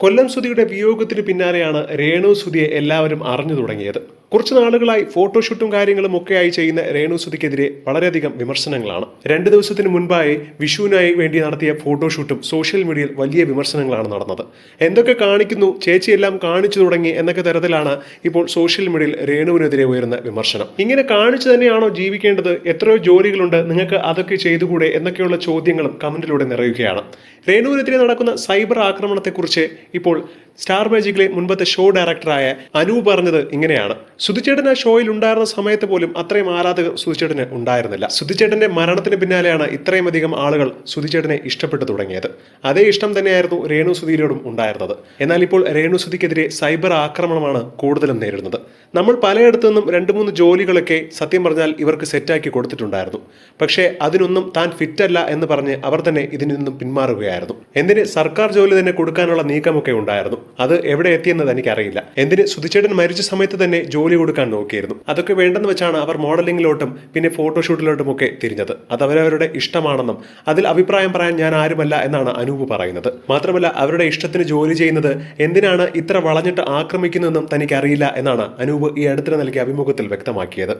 കൊല്ലം സുധിയുടെ വിയോഗത്തിന് പിന്നാലെയാണ് രേണു സുധിയെ എല്ലാവരും അറിഞ്ഞു തുടങ്ങിയത് കുറച്ചു നാളുകളായി ഫോട്ടോഷൂട്ടും കാര്യങ്ങളും ഒക്കെയായി ചെയ്യുന്ന രേണു സുധിക്കെതിരെ വളരെയധികം വിമർശനങ്ങളാണ്. രണ്ട് ദിവസത്തിന് മുൻപായി വിഷുവിനായി വേണ്ടി നടത്തിയ ഫോട്ടോഷൂട്ടും സോഷ്യൽ മീഡിയയിൽ വലിയ വിമർശനങ്ങളാണ് നടന്നത്. എന്തൊക്കെ കാണിക്കുന്നു ചേച്ചിയെല്ലാം കാണിച്ചു തുടങ്ങി എന്നൊക്കെ തരത്തിലാണ് ഇപ്പോൾ സോഷ്യൽ മീഡിയയിൽ രേണുവിനെതിരെ ഉയരുന്ന വിമർശനം. ഇങ്ങനെ കാണിച്ചു തന്നെയാണോ ജീവിക്കേണ്ടത്? എത്രയോ ജോലികളുണ്ട്. നിങ്ങൾക്ക് അതൊക്കെ ചെയ്തുകൂടെ എന്നൊക്കെയുള്ള ചോദ്യങ്ങളും കമന്റിലൂടെ നിറയുകയാണ്. രേണുവിനെതിരെ നടക്കുന്ന സൈബർ ആക്രമണത്തെക്കുറിച്ച് ഇപ്പോൾ സ്റ്റാർ മാജിക്കിലെ മുൻപത്തെ ഷോ ഡയറക്ടറായ അനു പറഞ്ഞത് ഇങ്ങനെയാണ്. സുധിച്ചേട്ടൻ ആ ഷോയിൽ ഉണ്ടായിരുന്ന സമയത്ത് പോലും അത്രയും ആരാധകർ സുധിച്ചേട്ടന് ഉണ്ടായിരുന്നില്ല. സുധിച്ചേട്ടന്റെ മരണത്തിന് പിന്നാലെയാണ് ഇത്രയും അധികം ആളുകൾ സുധിച്ചേട്ടനെ ഇഷ്ടപ്പെട്ടു തുടങ്ങിയത്. അതേ ഇഷ്ടം തന്നെയായിരുന്നു രേണു സുധീരോടും ഉണ്ടായിരുന്നത്. എന്നാൽ ഇപ്പോൾ രേണു സുധിക്കെതിരെ സൈബർ ആക്രമണമാണ് കൂടുതലും നേരിടുന്നത്. നമ്മൾ പലയിടത്തു നിന്നും രണ്ട് മൂന്ന് ജോലികളൊക്കെ സത്യം പറഞ്ഞാൽ ഇവർക്ക് സെറ്റാക്കി കൊടുത്തിട്ടുണ്ടായിരുന്നു. പക്ഷേ അതിനൊന്നും താൻ ഫിറ്റല്ല എന്ന് പറഞ്ഞ് അവർ തന്നെ ഇതിൽ നിന്നും പിന്മാറുകയായിരുന്നു. എന്തിന് സർക്കാർ ജോലി തന്നെ കൊടുക്കാനുള്ള നീക്കമൊക്കെ ഉണ്ടായിരുന്നു. അത് എവിടെ എത്തിയെന്ന് തനിക്കറിയില്ല എന്തിന് സുധിച്ചേട്ടൻ മരിച്ച സമയത്ത് തന്നെ ജോലി കൊടുക്കാൻ നോക്കിയിരുന്നു. അതൊക്കെ വേണ്ടെന്ന് വെച്ചാണ് അവർ മോഡലിംഗിലോട്ടും പിന്നെ ഫോട്ടോഷൂട്ടിലോട്ടും ഒക്കെ തിരിഞ്ഞത്. അത് അവരവരുടെ ഇഷ്ടമാണെന്നും അതിൽ അഭിപ്രായം പറയാൻ ഞാൻ ആരുമല്ല എന്നാണ് അനൂപ് പറയുന്നത്. മാത്രമല്ല അവരുടെ ഇഷ്ടത്തിന് ജോലി ചെയ്യുന്നത് എന്തിനാണ് ഇത്ര വളഞ്ഞിട്ട് ആക്രമിക്കുന്നതെന്നും തനിക്കറിയില്ല എന്നാണ് അനൂപ് ഈ അടുത്തിടെ നൽകിയ അഭിമുഖത്തിൽ വ്യക്തമാക്കിയത്.